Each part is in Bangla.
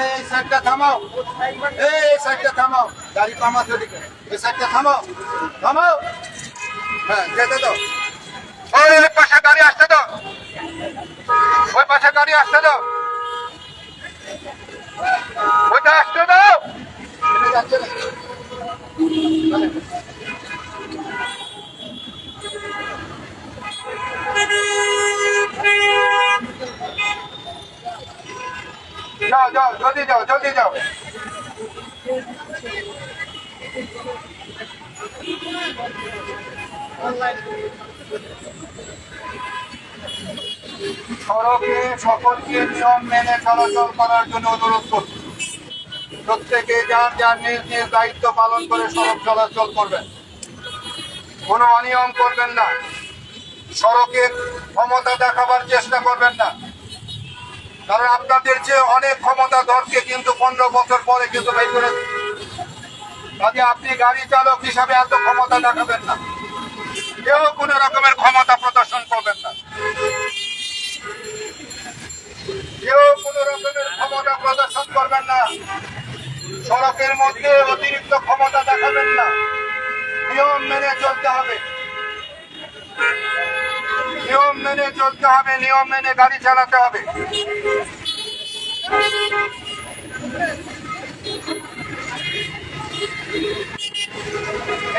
এই সাইডটা থামাও। এই সাইডটা থামাও। গাড়ি কমাতে দিকে এই সাইডটা থামাও। থামাও। হ্যাঁ যেতে পাশে গাড়ি আসতে দাও ওই পাশে গাড়ি আসতে দাও ওইটা আসতে যাও যাও, জলদি যাও জলদি যাও। সড়কে সকলকে নিয়ম মেনে চলাচল করার জন্য অনুরোধ করছি। প্রত্যেকে যার যার নিজ নিজ দায়িত্ব পালন করে সড়ক চলাচল করবেন। কোনো অনিয়ম করবেন না। সড়কে ক্ষমতা দেখাবার চেষ্টা করবেন না। কারণ আপনাদের যে অনেক ক্ষমতা দরকে কিন্তু পনেরো বছর পরে কিন্তু বের করে। কাজে আপনি গাড়ি চালক হিসাবে এত ক্ষমতা দেখাবেন না। কেউ কোনো রকমের ক্ষমতা প্রদর্শন করবেন না। কেউ কোনো রকমের ক্ষমতা প্রদর্শন করবেন না। সড়কের মধ্যে অতিরিক্ত ক্ষমতা দেখাবেন না। নিয়ম মেনে চলতে হবে। নিয়ম মেনে চলতে হবে, নিয়ম মেনে গাড়ি চালাতে হবে।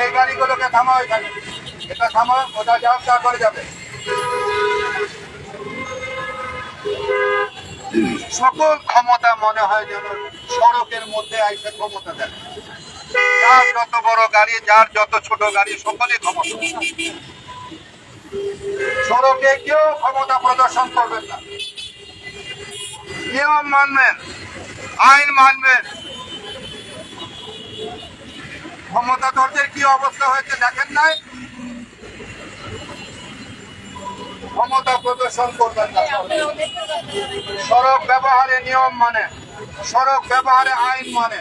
এই গাড়িগুলোকে থামাও এখানে। এটা থামাও কোথাও যাও, তারপরে যাবে। সকল ক্ষমতা মনে হয় যেন সড়কের মধ্যে আইসে ক্ষমতা দেয়। যার যত বড় গাড়ি, যার যত ছোট গাড়ি, সকলে ক্ষমতা। সড়কে কেউ ক্ষমতা প্রদর্শন করবেন না। নিয়ম মানবেন, আইন মানবেন। ক্ষমতাধরদের কি অবস্থা হয়েছে দেখেন নাই? ক্ষমতা প্রদর্শন করবেন না। সড়ক ব্যবহারে নিয়ম মানে সড়ক ব্যবহারে আইন মানে।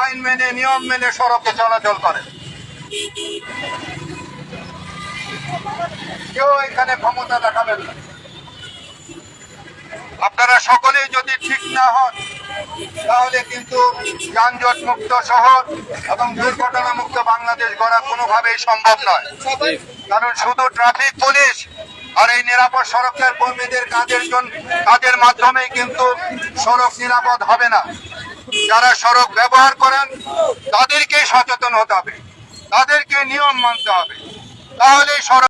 আইন মেনে, নিয়ম মেনে সড়কে চলাচল করে। কেউ এখানে ক্ষমতা দেখাবেন না। আপনারা সকলেই যদি ঠিক না হন, তাহলে কিন্তু যানজট মুক্ত শহর এবং দুর্ঘটনা মুক্ত বাংলাদেশ গড়া কোনোভাবেই সম্ভব নয়। কারণ শুধু ট্রাফিক পুলিশ আর এই নিরাপদ সড়কের কর্মীদের কাজের জন্য কাজের মাধ্যমেই কিন্তু সড়ক নিরাপদ হবে না। যারা সড়ক ব্যবহার করেন, তাদেরকেই সচেতন হতে হবে। তাদেরকে নিয়ম মানতে হবে। সড়ক